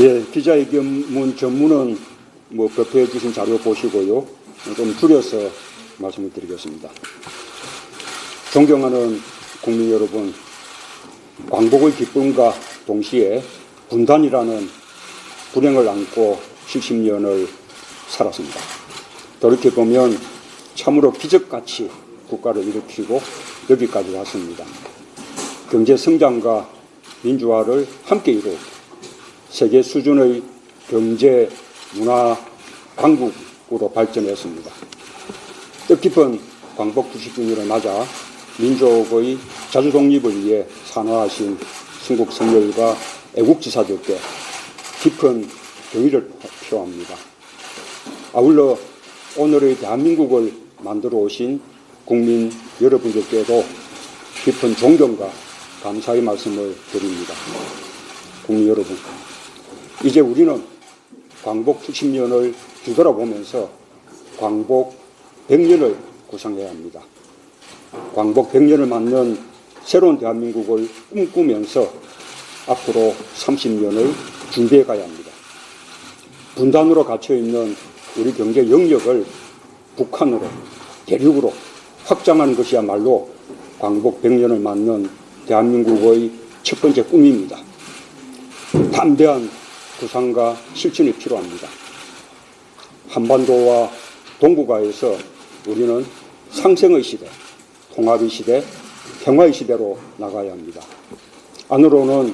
예, 기자회견문 전문은 뭐 급해 주신 자료 보시고요. 좀 줄여서 말씀을 드리겠습니다. 존경하는 국민 여러분, 광복의 기쁨과 동시에 분단이라는 불행을 안고 70년을 살았습니다. 돌이켜보면 참으로 기적같이 국가를 일으키고 여기까지 왔습니다. 경제 성장과 민주화를 함께 이루고 세계 수준의 경제 문화 강국으로 발전했습니다. 뜻깊은 광복 90주년을 맞아 민족의 자주 독립을 위해 산화하신 순국 성렬과 애국지사들께 깊은 경의를 표합니다. 아울러 오늘의 대한민국을 만들어 오신 국민 여러분들께도 깊은 존경과 감사의 말씀을 드립니다. 국민 여러분, 이제 우리는 광복 70년을 뒤돌아보면서 광복 100년을 구상해야 합니다. 광복 100년을 맞는 새로운 대한민국을 꿈꾸면서 앞으로 30년을 준비해 가야 합니다. 분단으로 갇혀 있는 우리 경제 영역을 북한으로 대륙으로 확장하는 것이야말로 광복 100년을 맞는 대한민국의 첫 번째 꿈입니다. 담대한 구상과 실천이 필요합니다. 한반도와 동북아에서 우리는 상생의 시대, 통합의 시대, 평화의 시대로 나가야 합니다. 안으로는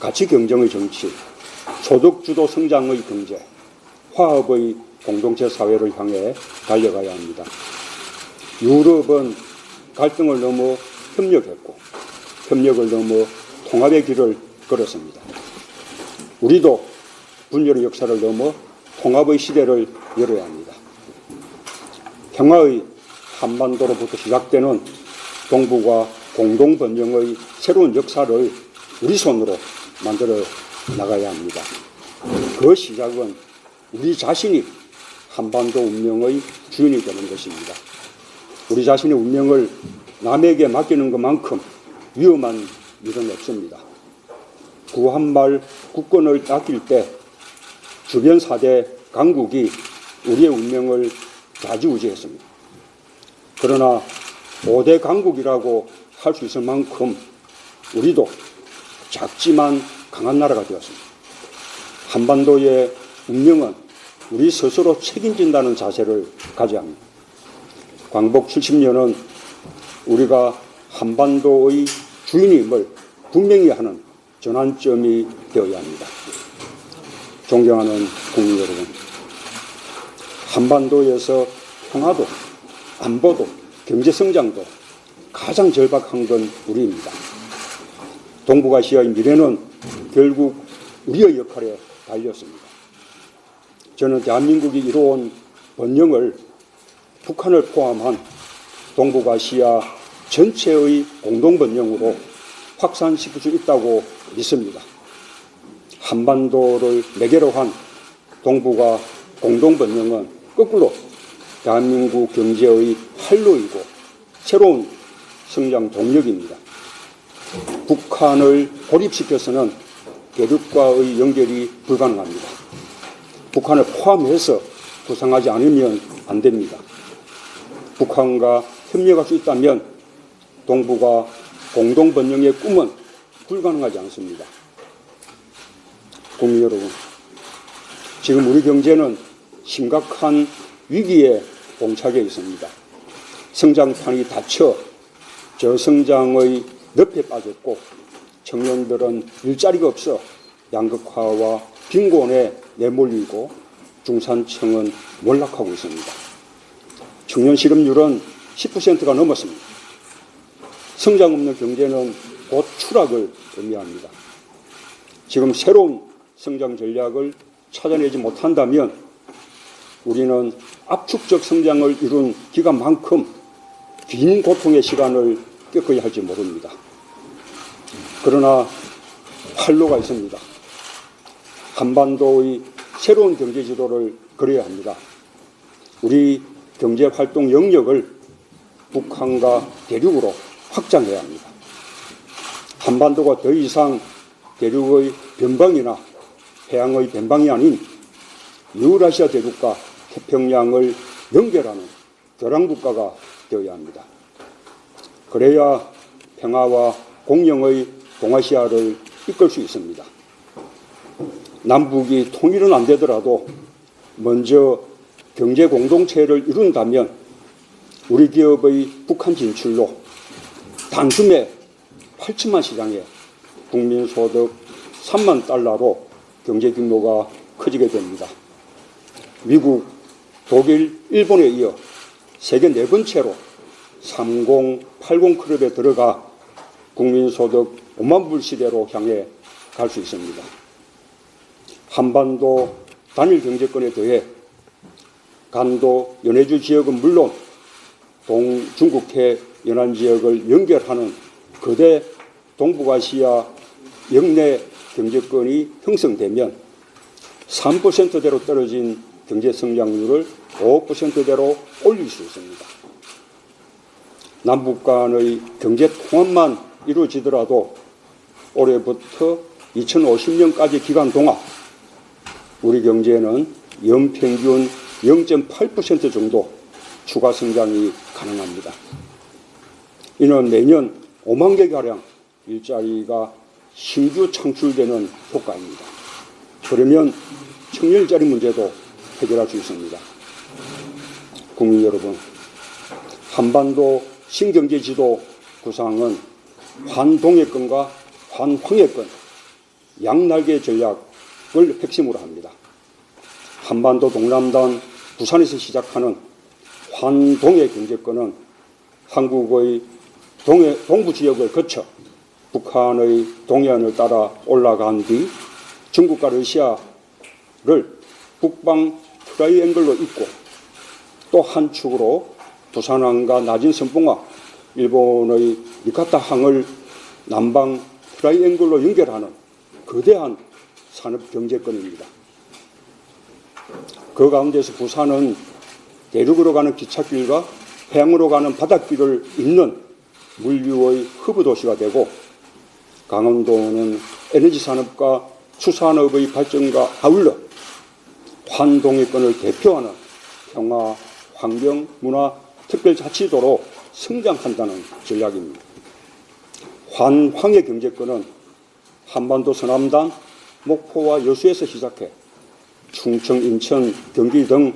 가치 경쟁의 정치, 소득 주도 성장의 경제, 화합의 공동체 사회를 향해 달려가야 합니다. 유럽은 갈등을 넘어 협력했고 협력을 넘어 통합의 길을 걸었습니다. 우리도 분열의 역사를 넘어 통합의 시대를 열어야 합니다. 평화의 한반도로부터 시작되는 동북아 공동 번영의 새로운 역사를 우리 손으로 만들어 나가야 합니다. 그 시작은 우리 자신이 한반도 운명의 주인이 되는 것입니다. 우리 자신의 운명을 남에게 맡기는 것만큼 위험한 일은 없습니다. 구한말 국권을 닦일 때 주변 사대 강국이 우리의 운명을 좌지우지했습니다. 그러나 5대 강국이라고 할 수 있을 만큼 우리도 작지만 강한 나라가 되었습니다. 한반도의 운명은 우리 스스로 책임진다는 자세를 가져야 합니다. 광복 70년은 우리가 한반도의 주인임을 분명히 하는 전환점이 되어야 합니다. 존경하는 국민 여러분, 한반도에서 평화도, 안보도, 경제 성장도 가장 절박한 건 우리입니다. 동북아시아의 미래는 결국 우리의 역할에 달렸습니다. 저는 대한민국이 이루어온 번영을 북한을 포함한 동북아시아 전체의 공동 번영으로 확산시킬 수 있다고 믿습니다. 한반도를 매개로 한 동북아 공동 번영은 거꾸로 대한민국 경제의 활로이고 새로운 성장 동력입니다. 북한을 고립시켜서는 대륙과의 연결이 불가능합니다. 북한을 포함해서 구상하지 않으면 안 됩니다. 북한과 협력할 수 있다면 동북아 공동 번영의 꿈은 불가능하지 않습니다. 국민 여러분, 지금 우리 경제는 심각한 위기에 봉착해 있습니다. 성장판이 닫혀 저성장의 늪에 빠졌고 청년들은 일자리가 없어 양극화와 빈곤에 내몰리고 중산층은 몰락하고 있습니다. 청년 실업률은 10%가 넘었습니다. 성장 없는 경제는 곧 추락을 의미합니다. 지금 새로운 성장 전략을 찾아내지 못한다면 우리는 압축적 성장을 이룬 기간만큼 긴 고통의 시간을 겪어야 할지 모릅니다. 그러나 활로가 있습니다. 한반도의 새로운 경제 지도를 그려야 합니다. 우리 경제 활동 영역을 북한과 대륙으로 확장해야 합니다. 한반도가 더 이상 대륙의 변방이나 해양의 변방이 아닌 유라시아 대륙과 태평양을 연결하는 교량국가가 되어야 합니다. 그래야 평화와 공영의 동아시아를 이끌 수 있습니다. 남북이 통일은 안 되더라도 먼저 경제 공동체를 이룬다면 우리 기업의 북한 진출로 단숨에 8천만 시장에 국민 소득 3만 달러로 경제 규모가 커지게 됩니다. 미국, 독일, 일본에 이어 세계 네 번째로 3080 클럽에 들어가 국민 소득 5만 불 시대로 향해 갈 수 있습니다. 한반도 단일 경제권에 더해 간도 연해주 지역은 물론 동중국해 연안 지역을 연결하는 거대 동북아시아 영내 경제권이 형성되면 3%대로 떨어진 경제 성장률을 5%대로 올릴 수 있습니다. 남북 간의 경제 통합만 이루어지더라도 올해부터 2050년까지 기간 동안 우리 경제는 연평균 0.8% 정도 추가 성장이 가능합니다. 이는 매년 5만 개가량 일자리가 신규 창출되는 효과입니다. 그러면 청일자리 문제도 해결할 수 있습니다. 국민 여러분, 한반도 신경제 지도 구상은 환동해권과 환황해권 양날개 전략을 핵심으로 합니다. 한반도 동남단 부산에서 시작하는 환동해 경제권은 한국의 동해, 동부 지역을 거쳐 북한의 동해안을 따라 올라간 뒤 중국과 러시아를 북방 트라이앵글로 잇고 또 한 축으로 부산항과 낮은 선봉화, 일본의 니카타 항을 남방 트라이앵글로 연결하는 거대한 산업 경제권입니다. 그 가운데서 부산은 대륙으로 가는 기찻길과 해양으로 가는 바닷길을 잇는 물류의 허브 도시가 되고 강원도는 에너지 산업과 수산업의 발전과 아울러 환동의권을 대표하는 평화, 환경, 문화, 특별자치도로 성장한다는 전략입니다. 환황의 경제권은 한반도 서남단, 목포와 여수에서 시작해 충청, 인천, 경기 등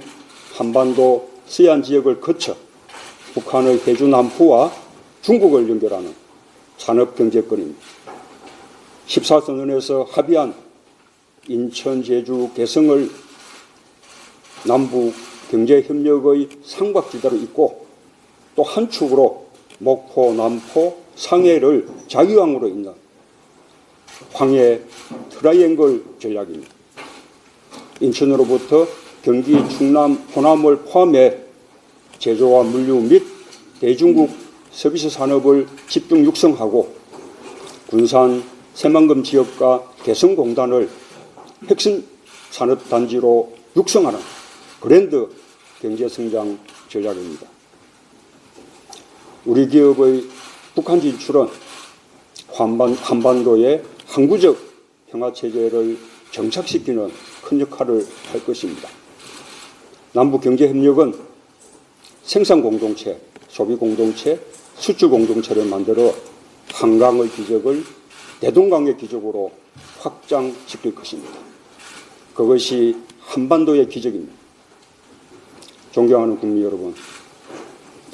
한반도 서해안 지역을 거쳐 북한의 해주 남부와 중국을 연결하는 산업 경제권입니다. 14선언에서 합의한 인천, 제주, 개성을 남북 경제협력의 삼각지대로 있고 또 한 축으로 목포, 남포, 상해를 자유항으로 잇는 황해 트라이앵글 전략입니다. 인천으로부터 경기, 충남, 호남을 포함해 제조와 물류 및 대중국 서비스 산업을 집중 육성하고 군산, 새만금 지역과 개성공단을 핵심 산업단지로 육성하는 그랜드 경제성장 전략입니다. 우리 기업의 북한 진출은 한반, 한반 도의 항구적 평화체제를 정착시키는 큰 역할을 할 것입니다. 남북경제협력은 생산공동체, 소비공동체, 수출공동체를 만들어 한강의 기적을 대동강의 기적으로 확장시킬 것입니다. 그것이 한반도의 기적입니다. 존경하는 국민 여러분,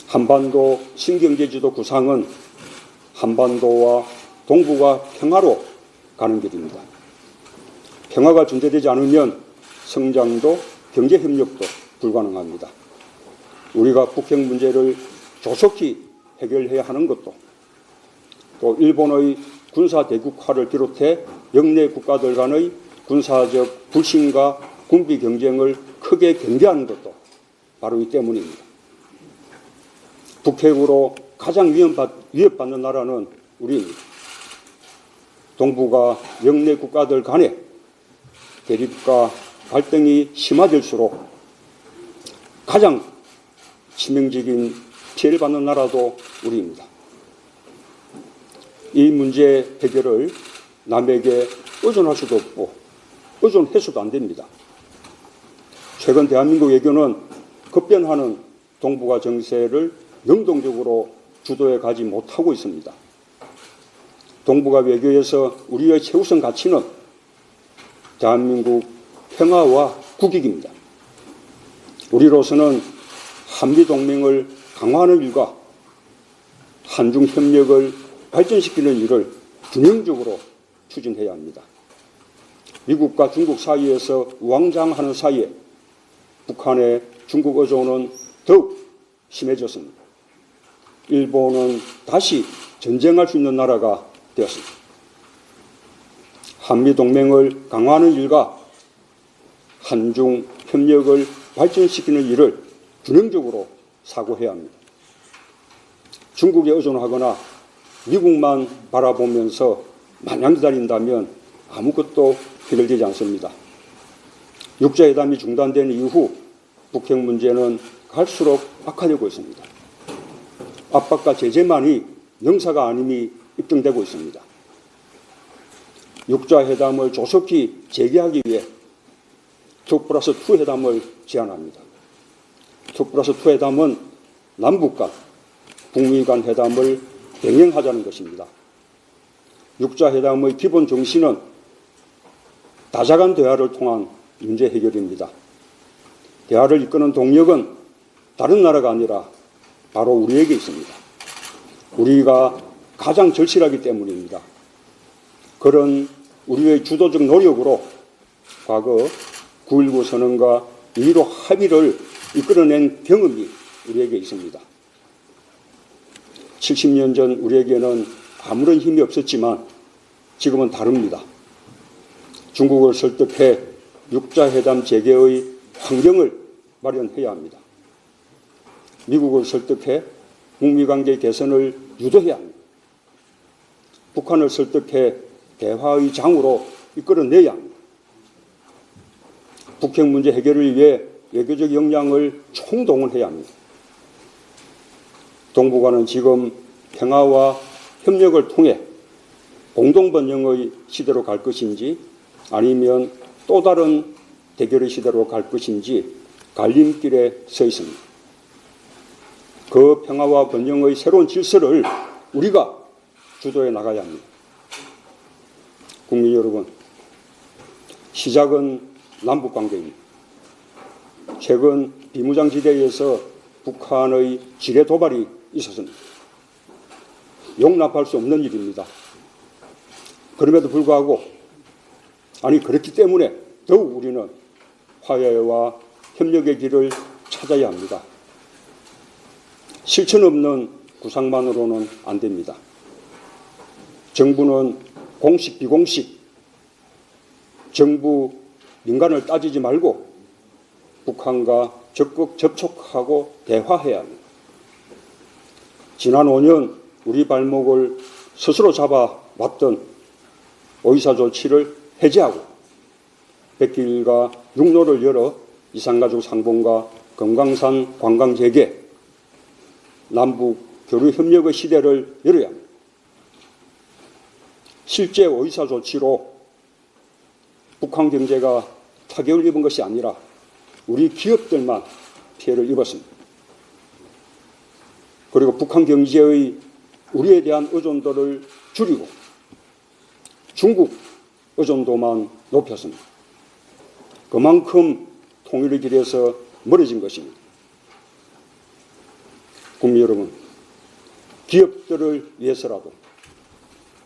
한반도 신경제지도 구상은 한반도와 동북아 평화로 가는 길입니다. 평화가 존재되지 않으면 성장도 경제 협력도 불가능합니다. 우리가 북핵 문제를 조속히 해결해야 하는 것도 또 일본의 군사 대국화를 비롯해 영내 국가들 간의 군사적 불신과 군비 경쟁을 크게 경계하는 것도 바로 이 때문입니다. 북핵으로 가장 위협받, 위협받는 나라는 우리입니다. 동북아 영내 국가들 간에 대립과 갈등이 심화될수록 가장 치명적인 피해를 받는 나라도 우리입니다. 이 문제 해결을 남에게 의존할 수도 없고 의존해서도 안 됩니다. 최근 대한민국 외교는 급변하는 동북아 정세를 능동적으로 주도해 가지 못하고 있습니다. 동북아 외교에서 우리의 최우선 가치는 대한민국 평화와 국익입니다. 우리로서는 한미동맹을 강화하는 일과 한중 협력을 발전시키는 일을 균형적으로 추진해야 합니다. 미국과 중국 사이에서 우왕좌왕하는 사이에 북한의 중국 의존은 더욱 심해졌습니다. 일본은 다시 전쟁할 수 있는 나라가 되었습니다. 한미 동맹을 강화하는 일과 한중 협력을 발전시키는 일을 균형적으로 사고해야 합니다. 중국에 의존하거나 미국만 바라보면서 마냥 기다린다면 아무것도 해결되지 않습니다. 육자회담이 중단된 이후 북핵 문제는 갈수록 악화되고 있습니다. 압박과 제재만이 영사가 아님이 입증되고 있습니다. 육자회담을 조속히 재개하기 위해 2 플러스 2 회담을 제안합니다. 2 플러스 2 회담은 남북 간, 북미 간 회담을 병행하자는 것입니다. 육자회담의 기본 정신은 다자간 대화를 통한 문제 해결입니다. 대화를 이끄는 동력은 다른 나라가 아니라 바로 우리에게 있습니다. 우리가 가장 절실하기 때문입니다. 그런 우리의 주도적 노력으로 과거 9.19 선언과 2.15 합의를 이끌어낸 경험이 우리에게 있습니다. 70년 전 우리에게는 아무런 힘이 없었지만 지금은 다릅니다. 중국을 설득해 육자회담 재개의 환경을 마련해야 합니다. 미국을 설득해 북미 관계 개선을 유도해야 합니다. 북한을 설득해 대화의 장으로 이끌어내야 합니다. 북핵 문제 해결을 위해 외교적 역량을 총동원해야 합니다. 동북아는 지금 평화와 협력을 통해 공동 번영의 시대로 갈 것인지 아니면 또 다른 대결의 시대로 갈 것인지 갈림길에 서 있습니다. 그 평화와 번영의 새로운 질서를 우리가 주도해 나가야 합니다. 국민 여러분, 시작은 남북 관계입니다. 최근 비무장지대에서 북한의 지뢰 도발이 있었습니다. 용납할 수 없는 일입니다. 그럼에도 불구하고 아니 그렇기 때문에 더욱 우리는 화해와 협력의 길을 찾아야 합니다. 실천 없는 구상만으로는 안 됩니다. 정부는 공식 비공식 정부 민간을 따지지 말고 북한과 적극 접촉하고 대화해야 합니다. 지난 5년 우리 발목을 스스로 잡아 왔던 의사 조치를 해제하고 백길과 육로를 열어 이산가족 상봉과 금강산 관광 재개, 남북 교류 협력의 시대를 열어야 합니다. 실제 의사 조치로 북한 경제가 타격을 입은 것이 아니라 우리 기업들만 피해를 입었습니다. 그리고 북한 경제의 우리에 대한 의존도를 줄이고 중국 의존도만 높였습니다. 그만큼 통일의 길에서 멀어진 것입니다. 국민 여러분, 기업들을 위해서라도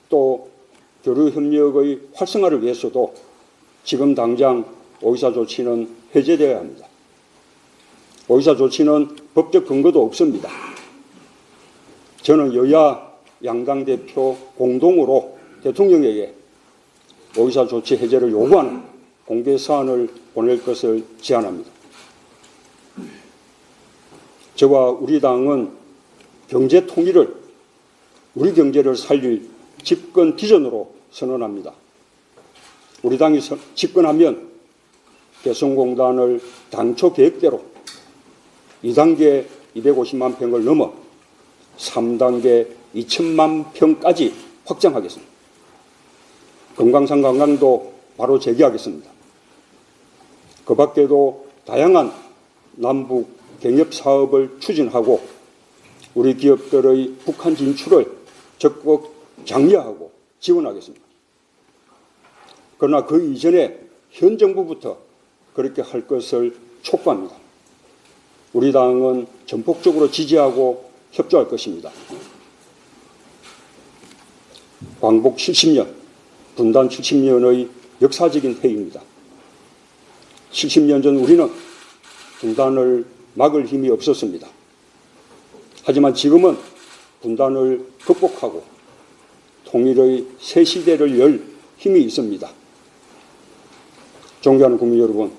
또 교류협력의 활성화를 위해서도 지금 당장 오이사 조치는 해제되어야 합니다. 오이사 조치는 법적 근거도 없습니다. 저는 여야 양당 대표 공동으로 대통령에게 오이사 조치 해제를 요구하는 공개 사안을 보낼 것을 제안합니다. 저와 우리 당은 경제 통일을 우리 경제를 살릴 집권 비전으로 선언합니다. 우리 당이 서- 집권하면 개성공단을 당초 계획대로 2단계 250만 평을 넘어 3단계 2천만 평까지 확장하겠습니다. 금강산 관광도 바로 재개하겠습니다. 그 밖에도 다양한 남북 경협 사업을 추진하고 우리 기업들의 북한 진출을 적극 장려하고 지원하겠습니다. 그러나 그 이전에 현 정부부터 그렇게 할 것을 촉구합니다. 우리 당은 전폭적으로 지지하고 협조할 것입니다. 광복 70년, 분단 70년의 역사적인 해입니다. 70년 전 우리는 분단을 막을 힘이 없었습니다. 하지만 지금은 분단을 극복하고 통일의 새 시대를 열 힘이 있습니다. 존경하는 국민 여러분,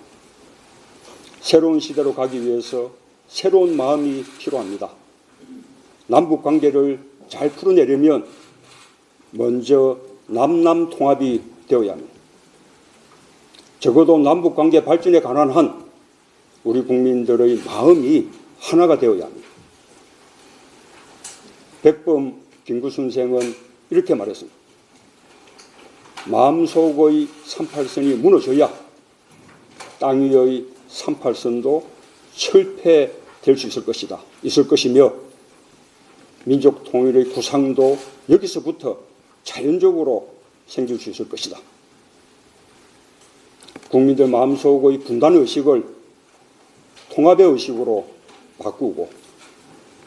새로운 시대로 가기 위해서 새로운 마음이 필요합니다. 남북 관계를 잘 풀어내려면 먼저 남남 통합이 되어야 합니다. 적어도 남북 관계 발전에 관한 한 우리 국민들의 마음이 하나가 되어야 합니다. 백범 김구 선생은 이렇게 말했습니다. 마음속의 38선이 무너져야 땅 위의 38선도 철폐될 수 있을 것이다. 있을 것이며 민족 통일의 구상도 여기서부터 자연적으로 생길 수 있을 것이다. 국민들 마음속의 분단 의식을 통합의 의식으로 바꾸고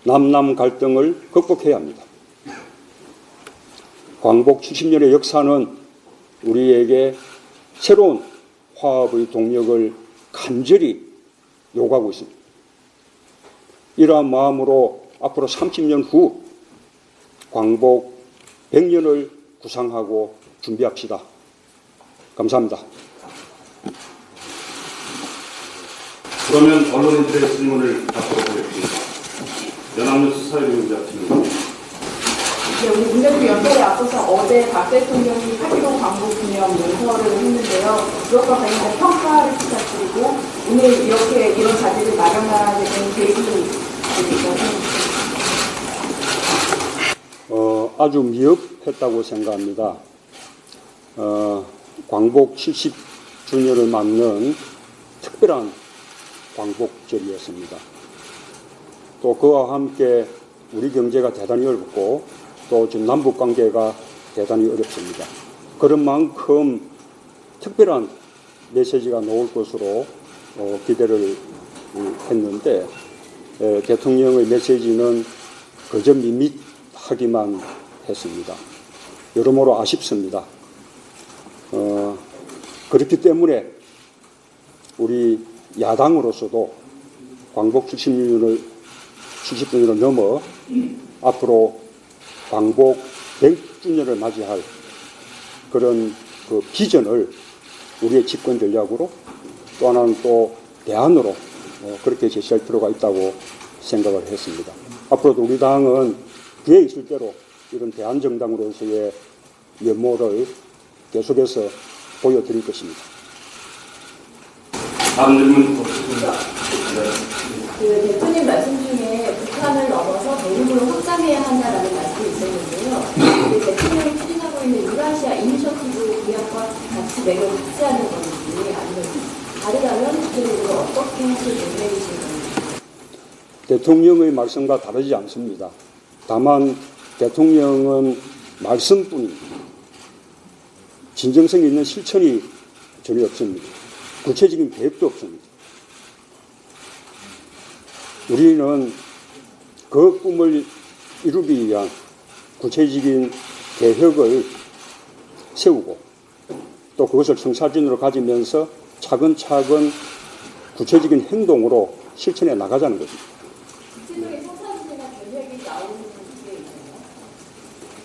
남남 갈등을 극복해야 합니다. 광복 70년의 역사는 우리에게 새로운 화합의 동력을 간절히 요구하고 있습니다. 이러한 마음으로 앞으로 30년 후 광복 100년을 구상하고 준비합시다. 감사합니다. 그러면 언론인들의 질문을 받도록 하겠습니다. 연합뉴스 질문. 네, 우리 문대표 연설에 앞서서 어제 박 대통령이 8.15 광복 기념 연설을 했는데요. 그것과 관련된 평가를 부탁드리고 오늘 이렇게 이런 자리를 마련하게 된 계기 있어서 어, 아주 미흡했다고 생각합니다. 어, 광복 70주년을 맞는 특별한 광복절이었습니다. 또 그와 함께 우리 경제가 대단히 어렵고 또 지금 남북 관계가 대단히 어렵습니다. 그런 만큼 특별한 메시지가 나올 것으로 어, 기대를 음, 했는데 에, 대통령의 메시지는 그저 밋밋하기만 했습니다. 여러모로 아쉽습니다. 어, 그렇기 때문에 우리 야당으로서도 광복 70년을 70주년을 넘어 앞으로 광복 100주년을 맞이할 그런 그 비전을 우리의 집권 전략으로 또 하나는 또 대안으로 어, 그렇게 제시할 필요가 있다고 생각을 했습니다. 앞으로도 우리 당은 기회 있을 대로 이런 대안정당으로서의 면모를 계속해서 보여드릴 것입니다. 다음 질문 없습니다. 그 대표님 말씀 중에 북한을 넘어서 대륙으로 확장해야 한다라는 말씀이 있었는데요. 그 대통령이 추진하고 있는 유라시아 이니셔티브 기업과 같이 맥을 같이 하는 건지 아니면 다르다면 구체적으로 어떻게 하실 계획이신 건지. 대통령의 말씀과 다르지 않습니다. 다만 대통령은 말씀뿐입니다. 진정성 있는 실천이 전혀 없습니다. 구체적인 계획도 없습니다. 우리는 그 꿈을 이루기 위한 구체적인 계획을 세우고 또 그것을 성사진으로 가지면서 차근차근 구체적인 행동으로 실천해 나가자는 것입니다. 구체적인 성사진이나 계획이 나오는 게 있나요?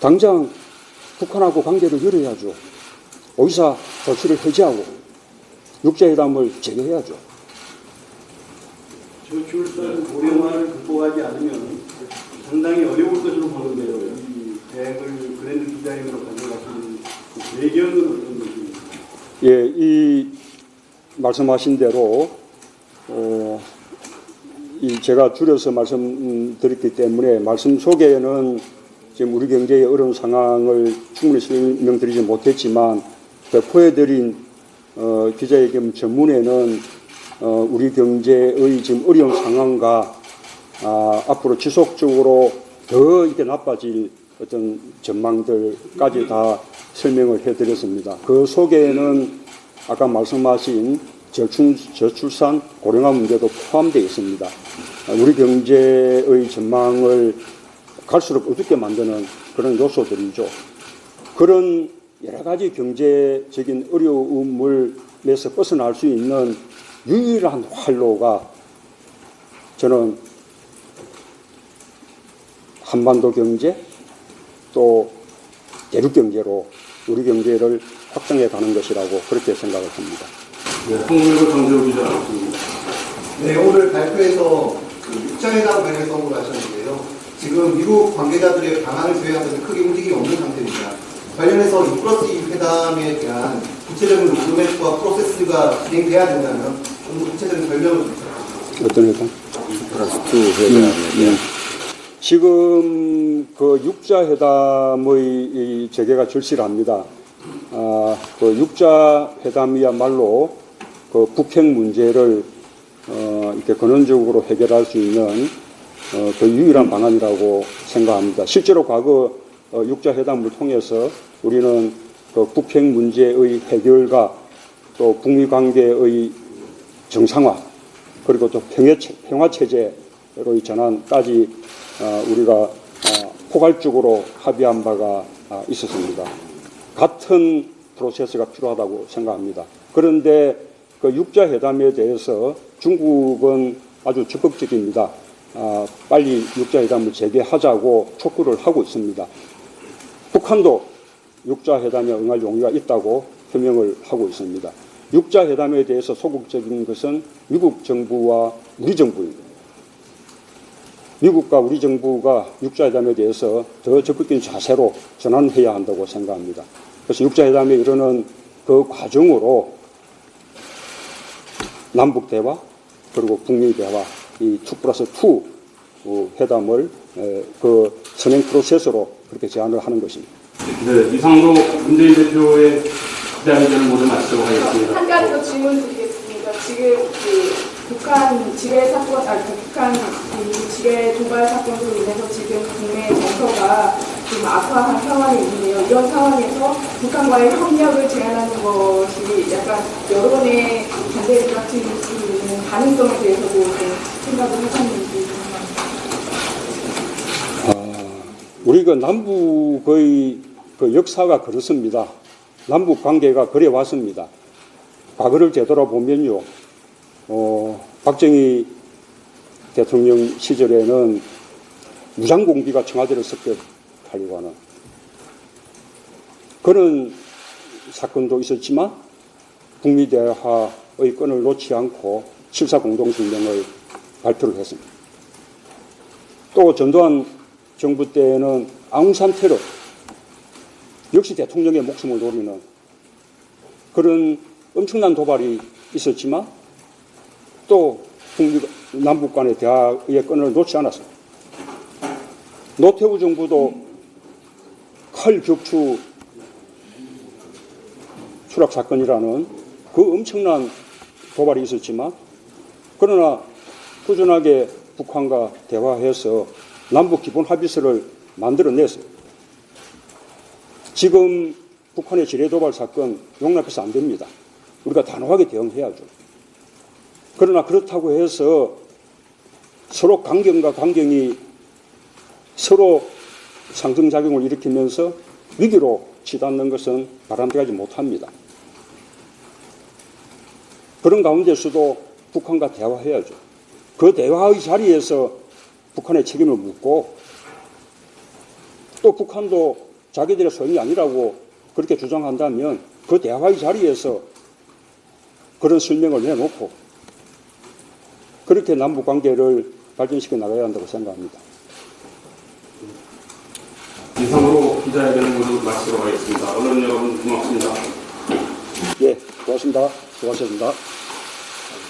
당장 북한하고 관계를 열어야죠. 오이사 조치를 해제하고 육자회담을 재개해야죠. 저출산 고령화를 극복하지 않으면 상당히 어려울 것으로 보는데요. 이 대학을 그랜드 디자인으로 가져가시는 그 배경은 어떤 것입니까? 예, 이 말씀하신 대로 어, 이 제가 줄여서 말씀드렸기 때문에 말씀 속에는 지금 우리 경제의 어려운 상황을 충분히 설명드리지 못했지만 배포해드린 어, 기자회견 전문에는 어, 우리 경제의 지금 어려운 상황과 아, 앞으로 지속적으로 더 이렇게 나빠질 어떤 전망들까지 다 설명을 해드렸습니다. 그 속에는 아까 말씀하신 저출, 저출산, 고령화 문제도 포함되어 있습니다. 아, 우리 경제의 전망을 갈수록 어둡게 만드는 그런 요소들이죠. 그런 여러 가지 경제적인 어려움을에서 벗어날 수 있는 유일한 활로가 저는 한반도 경제 또 대륙 경제로 우리 경제를 확장해 가는 것이라고 그렇게 생각을 합니다. 네, 홍문호 정재호 기자. 네, 오늘 발표에서 그 육자회담 관련해서 언급을 하셨는데요. 지금 미국 관계자들의 방안을 조회하면서 크게 움직임이 없는 상태입니다. 관련해서 2 플러스 2 회담에 대한 구체적인 로드맵과 프로세스가 진행돼야 된다면 좀 더 구체적인 설명을 부탁드립니다. 어떤 회담? 플러스 투 회담에 대한 지금 그 육자 회담의 이 재개가 절실 합니다. 아, 그 육자 회담이야말로 그 북핵 문제를 어, 이렇게 근원적으로 해결할 수 있는 어, 그 유일한 방안이라고 생각합니다. 실제로 과거 어, 육자 회담을 통해서 우리는 그 북핵 문제의 해결과 또 북미 관계의 정상화 그리고 또 평화, 체제로의 전환까지 어, 우리가 어, 포괄적으로 합의한 바가 아, 있었습니다. 같은 프로세스가 필요하다고 생각합니다. 그런데 그 육자 회담에 대해서 중국은 아주 적극적입니다. 아, 빨리 육자 회담을 재개하자고 촉구를 하고 있습니다. 북한도 육자 회담에 응할 용의가 있다고 표명을 하고 있습니다. 육자 회담에 대해서 소극적인 것은 미국 정부와 우리 정부입니다. 미국과 우리 정부가 육자회담에 대해서 더 적극적인 자세로 전환해야 한다고 생각합니다. 그래서 육자회담에 이르는 그 과정으로 남북 대화 그리고 북미 대화 이2 플러스 2 회담을 에, 그 선행 프로세스로 그렇게 제안을 하는 것입니다. 네, 이상으로 문재인 대표의 기자회견을 모두 마치도록 하겠습니다. 한 가지 더 질문 드리겠습니다. 지금 그 북한 지뢰 사건, 아니 그 북한 그 지뢰 도발 사건으로 인해서 지금 국내 정서가 좀 악화한 상황이 있는데요. 이런 상황에서 북한과의 협력을 제한하는 것이 약간 여론의 수 있는 가능성에 대해서도 좀 생각을 궁금합니다. 아, 우리 그 남북의 그 역사가 그렇습니다. 남북 관계가 그래 왔습니다. 과거를 되돌아보면요, 어, 박정희 대통령 시절에는 무장공비가 청와대를 습격하려고 하는 그런 사건도 있었지만 북미 대화의 끈을 놓지 않고 7사 공동성명을 발표를 했습니다. 또 전두환 정부 때는 아웅산 테러 역시 대통령의 목숨을 노리는 그런 엄청난 도발이 있었지만 또 남북 간의 대화의 끈을 놓지 않았습니다. 노태우 정부도 칼 격추 추락 사건이라는 그 엄청난 도발이 있었지만 그러나 꾸준하게 북한과 대화해서 남북 기본 합의서를 만들어냈어요. 지금 북한의 지뢰 도발 사건 용납해서 안 됩니다. 우리가 단호하게 대응해야죠. 그러나 그렇다고 해서 서로 강경과 강경이 서로 상승작용을 일으키면서 위기로 치닫는 것은 바람직하지 못합니다. 그런 가운데서도 북한과 대화해야죠. 그 대화의 자리에서 북한의 책임을 묻고 또 북한도 자기들의 소임이 아니라고 그렇게 주장한다면 그 대화의 자리에서 그런 설명을 내놓고 그렇게 남북 관계를 발전시켜 나가야 한다고 생각합니다. 이상으로 기자회견을 모두 마치도록 하겠습니다. 언론 여러분 고맙습니다. 예, 고맙습니다. 수고하셨습니다.